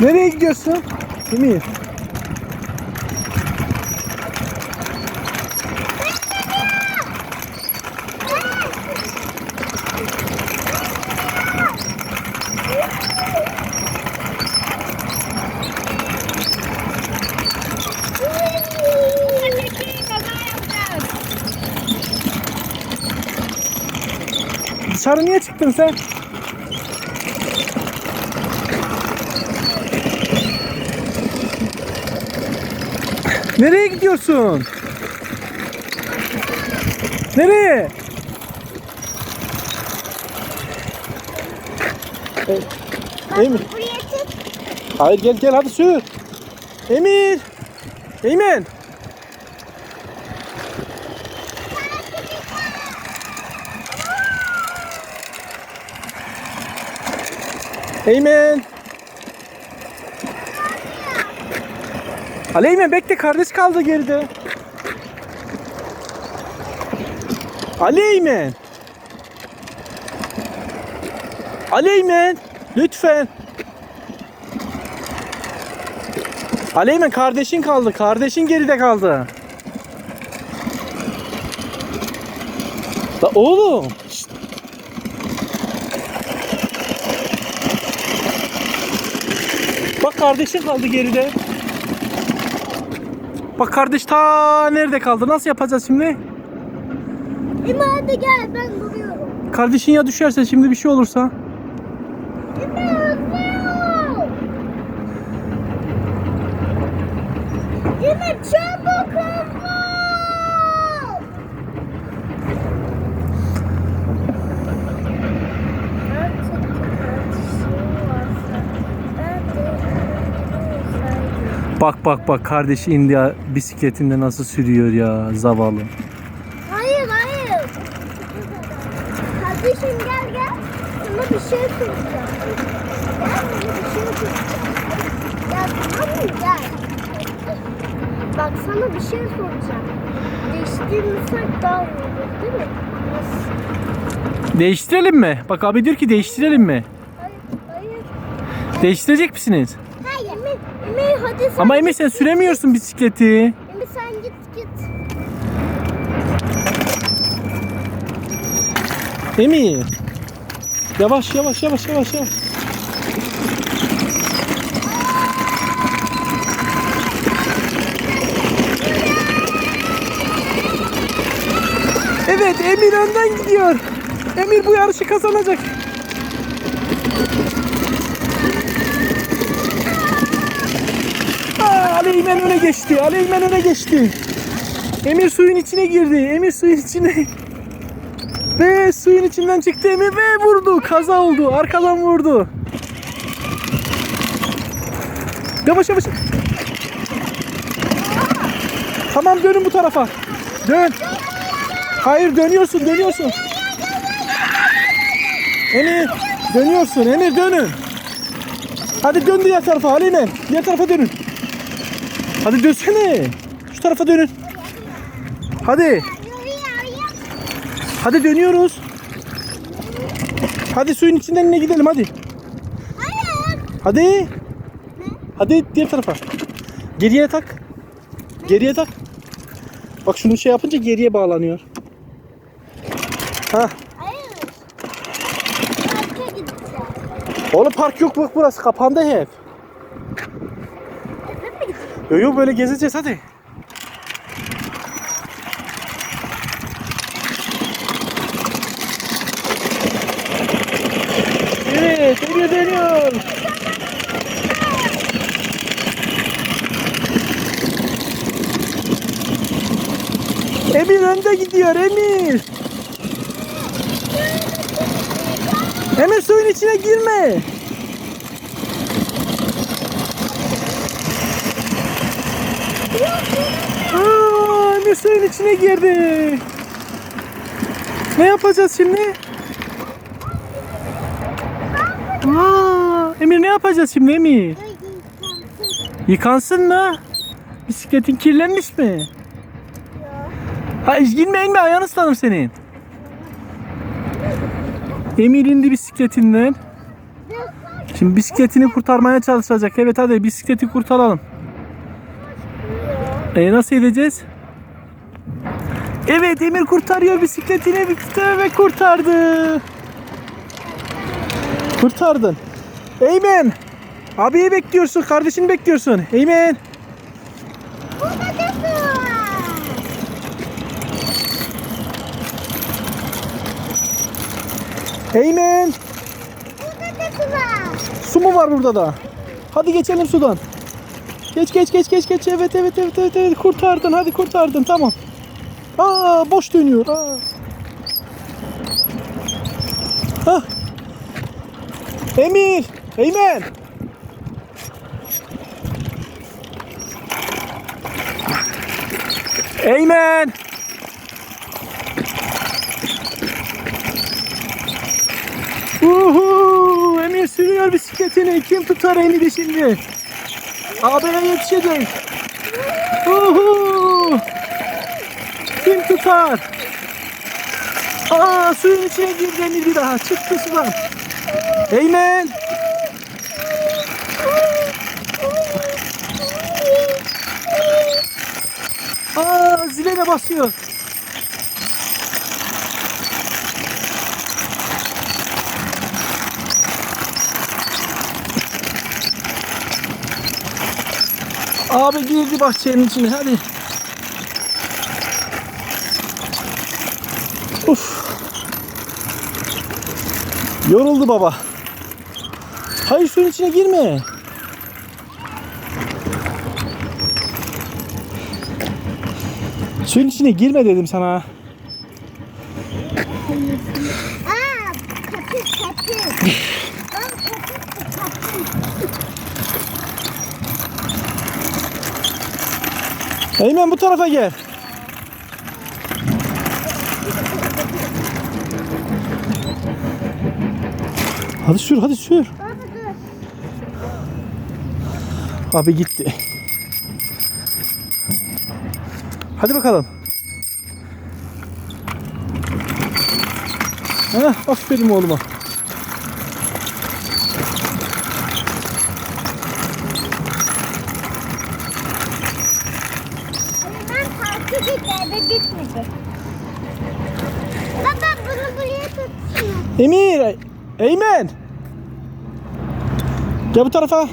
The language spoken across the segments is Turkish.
Nereye gidiyorsun? Emir. Dışarı niye çıktın sen? Nereye gidiyorsun? Nereye? E, Emir. Hayır gel gel hadi sür. Emir. Eymen. Eymen. Ali Eymen bekle kardeş kaldı geride. Ali Eymen. Ali Eymen. Lütfen. Aleymen kardeşin kaldı. Kardeşin geride kaldı. La oğlum. şşt. Bak kardeşin kaldı geride. Bak kardeş ta nerede kaldı? Nasıl yapacağız şimdi? İma hadi gel ben duruyorum. Kardeşin ya düşerse şimdi bir şey olursa? İma hızlı İma çabuk hızlı. Bak bak bak kardeşi indi bisikletinde nasıl sürüyor ya zavallı. Hayır hayır. Kardeşim gel gel. Sana bir şey soracağım. Gel sana bir şey soracağım. Gel tamam mı gel. Bak sana bir şey soracağım. Değiştirmesek daha iyi olur değil mi? Nasıl? Değiştirelim mi? Bak abi diyor ki değiştirelim mi? Hayır hayır. Değiştirecek misiniz? Hadi sen Ama Emir sen süremiyorsun bisikleti. Emir sen git git. Emir. Yavaş yavaş yavaş yavaş yavaş. Evet Emir önden gidiyor. Emir bu yarışı kazanacak. Aa, Aleymen öne geçti. Aleymen öne geçti. Emir suyun içine girdi. Emir suyun içine. Ve suyun içinden çıktı Emir ve vurdu. Kaza oldu. Arkadan vurdu. Yavaş yavaş. Tamam dönün bu tarafa. Dön. Hayır dönüyorsun dönüyorsun. Emir dönüyorsun. Emir dönün. Hadi dön diğer tarafa Halime. Diğer tarafa dönün. Hadi dönsene. Şu tarafa dönün. Hadi. Hadi dönüyoruz. Hadi suyun içinden ne gidelim hadi. Hayır. Hadi. Hadi diğer tarafa. Geriye tak. Geriye tak. Bak şunu şey yapınca geriye bağlanıyor. Ha. Oğlum park yok bak burası kapandı hep. Yok yok böyle gezeceğiz hadi. Evet, dönüyor dönüyor. Emir önde gidiyor Emir. Emir suyun içine girme. Suyun içine girdi. Ne yapacağız şimdi? Aa, Emir ne yapacağız şimdi Emir? Yıkansın mı? Bisikletin kirlenmiş mi? Ha inme inme ayağını ıslanır senin. Emir indi bisikletinden. Şimdi bisikletini kurtarmaya çalışacak. Evet hadi bisikleti kurtaralım. E nasıl edeceğiz? Evet Emir kurtarıyor bisikletini bitti ve kurtardı. Kurtardın. Eymen. Abiyi bekliyorsun, kardeşini bekliyorsun. Eymen. Eymen. Su mu var burada da? Hadi geçelim sudan. Geç geç geç geç geç. Evet evet evet evet, evet. kurtardın. Hadi kurtardın. Tamam. Aa boş dönüyor. Aa. Hah. Emir. Eymen. Eymen. Uhu, Emir sürüyor bisikletini. Kim tutar Emir'i şimdi? Abine yetişecek. Uhu. Kim tutar? Aa suyun içine girdi Emir bir daha. Çıktı sudan. Eymen. Aa zile de basıyor. Abi girdi bahçenin içine hadi. Yoruldu baba. Hayır suyun içine girme. Suyun içine girme dedim sana. Aa, kapı kapı. Bak kapı kapı. Eymen bu tarafa gel. Hadi sür hadi sür. Abi gitti. Hadi bakalım. Heh, aferin oğluma. Baba bunu buraya tutsana. Emir, Eymen. Gel bu tarafa.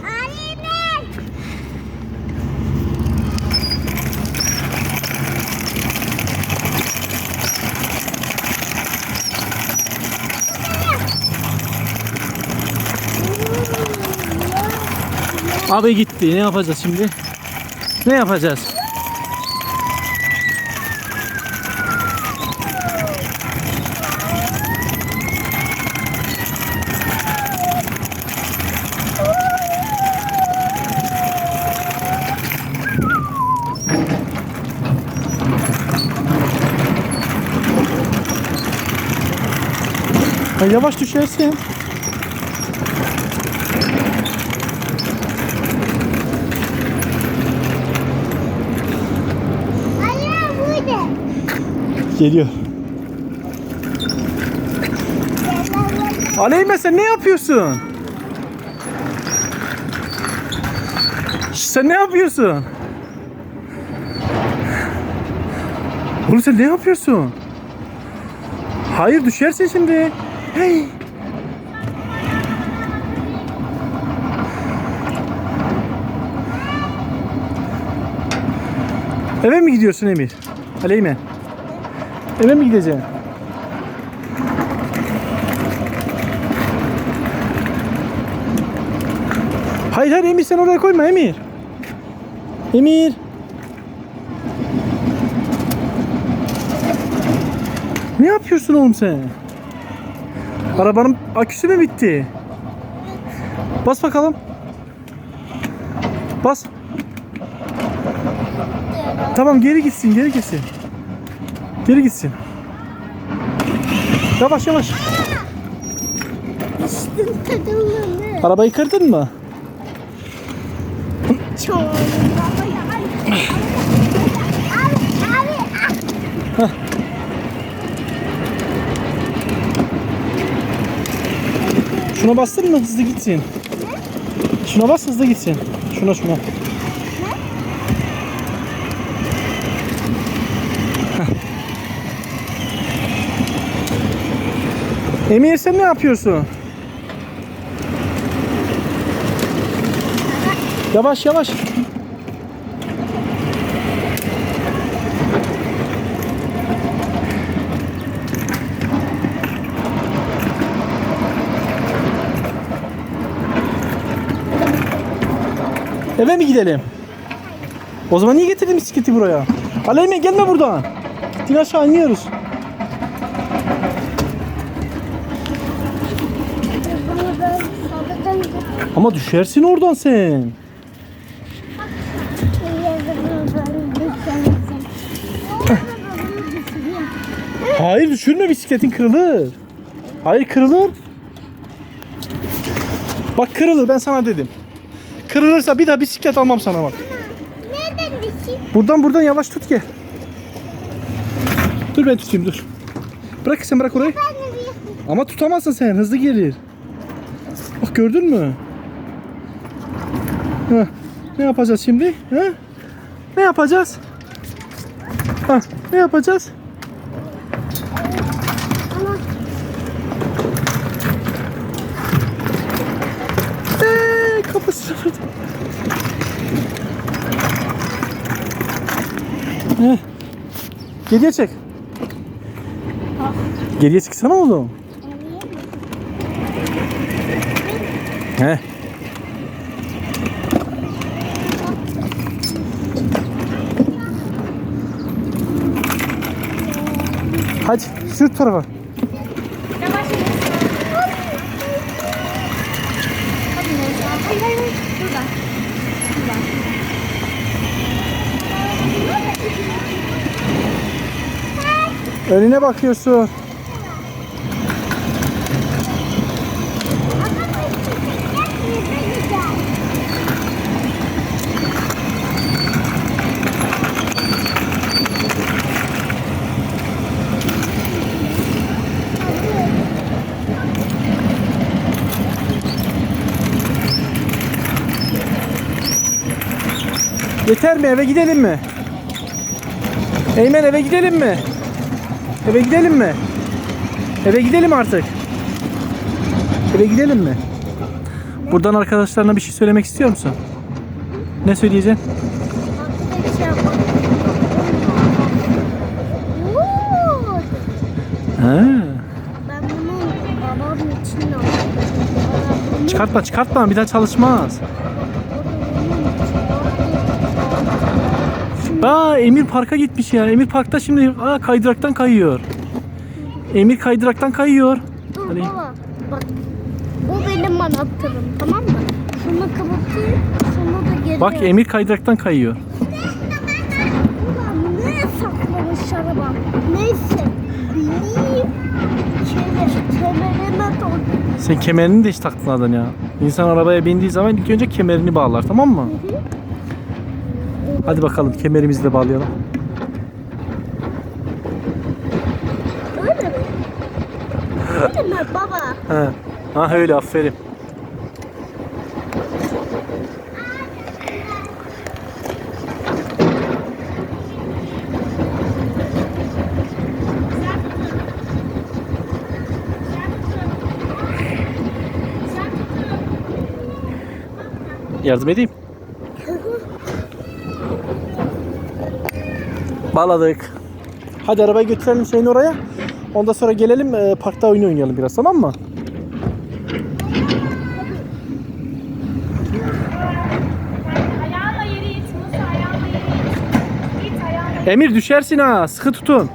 Abi gitti. Ne yapacağız şimdi? Ne yapacağız? Yavaş düşersin. Geliyor. Aleyme sen ne yapıyorsun? Sen ne yapıyorsun? Oğlum sen ne yapıyorsun? Hayır düşersin şimdi. Hey. Eve mi gidiyorsun Emir? Aleyme. Eve mi gideceksin? Hayır hayır Emir sen oraya koyma Emir. Emir. Ne yapıyorsun oğlum sen? Arabanın aküsü mü bitti? Bas bakalım. Bas. Tamam geri gitsin geri gitsin. Geri gitsin. Yavaş yavaş. Arabayı kırdın mı? Çok. Abi, abi, ah. Şuna bastın mı hızlı gitsin. Şuna bas hızlı gitsin. Şuna şuna. Emir sen ne yapıyorsun? Yavaş yavaş. Eve mi gidelim? O zaman niye getirdin bisikleti buraya? Aleyme gelme buradan. Gittin aşağı iniyoruz. Ama düşersin oradan sen. Hayır düşürme bisikletin kırılır. Hayır kırılır. Bak kırılır ben sana dedim. Kırılırsa bir daha bisiklet almam sana bak. Nereden düşeyim? Buradan buradan yavaş tut gel. Dur ben tutayım dur. Bırak sen bırak orayı. Ama tutamazsın sen hızlı gelir. Bak gördün mü? Heh, Ne yapacağız şimdi? Heh? Ne yapacağız? Heh, ne yapacağız? ama Eee kapısı vurdu. Heh. Geriye çek. Geriye çıksana oğlum. He. Hadi sür tarafa. Hayır hayır hayır. Buradan. Buradan. Önüne bakıyorsun. Yeter mi? Eve gidelim mi? Eymen eve gidelim mi? Eve gidelim mi? Eve gidelim artık. Eve gidelim mi? Buradan arkadaşlarına bir şey söylemek istiyor musun? Ne söyleyeceksin? Ha. Çıkartma çıkartma bir daha çalışmaz. Aa Emir parka gitmiş ya. Emir parkta şimdi aa, kaydıraktan kayıyor. Emir kaydıraktan kayıyor. Dur Hadi. baba. Bak. Bu benim anahtarım tamam mı? Şunu kapatayım. Şunu da geri. Bak Emir kaydıraktan kayıyor. Ulan ne saklamış araba? Neyse. Benim kemer, kemerime tut. Sen kemerini de hiç taktın ya. İnsan arabaya bindiği zaman ilk önce kemerini bağlar tamam mı? Hadi bakalım kemerimizi de bağlayalım. Öyle mi? Öyle mi baba? He. Ha öyle aferin. Yardım edeyim. Bağladık. Hadi arabayı götürelim şeyin oraya. Ondan sonra gelelim e, parkta oyun oynayalım biraz tamam mı? Emir düşersin ha. Sıkı tutun.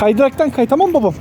Kaydıraktan kay tamam mı babam?